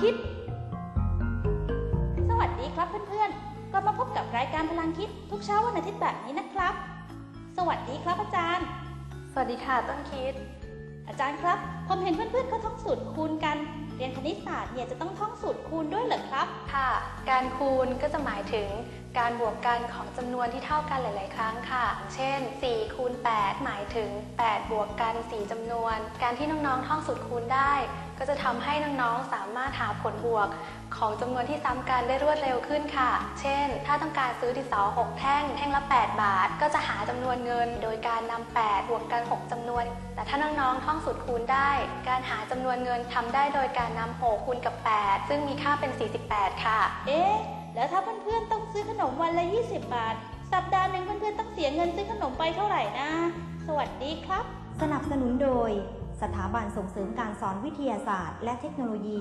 คิด สวัสดีครับเพื่อนๆกลับมาพบกับรายการพลังคิดทุกเช้าวันอาทิตย์แบบนี้นะครับ สวัสดีครับอาจารย์ สวัสดีค่ะต้นคิด อาจารย์ครับผมเห็นเพื่อนๆเขาท่องสูตรคูณ ศาสตร์เนี่ยจะต้องท่องสูตรคูณด้วยเหรอครับ ค่ะ การคูณก็จะหมายถึงการบวกกันของจำนวนที่เท่ากันหลาย ๆ ครั้งค่ะ เช่น 4 คูณ 8 หมายถึง 8 บวกกัน 4จำนวน การที่น้อง ๆ ท่องสูตรคูณได้ ก็จะทำให้น้อง ๆ สามารถหาผลบวก ของจำนวนที่ซ้ำกันได้รวดเร็วขึ้นค่ะ เช่น ถ้าต้องการซื้อดินสอ6แท่ง แท่งละ 8 บาท ก็จะหาจำนวนเงิน โดยการนำ8บวกกัน 6จำนวน แต่ถ้าน้องๆ ท่องสูตรคูณได้ การหาจำนวนเงินทำได้โดยการนำ6คูณกับ 8 ซึ่งมีค่าเป็น 48 ค่ะ เอ๊ะ แล้วถ้าเพื่อนๆ ต้องซื้อขนมวันละ 20 บาท สัปดาห์หนึ่งเพื่อนๆ ต้องเสียเงินซื้อขนมไปเท่าไหร่นะ สวัสดีครับ สนับสนุนโดย สถาบันส่งเสริมการสอนวิทยาศาสตร์ และเทคโนโลยี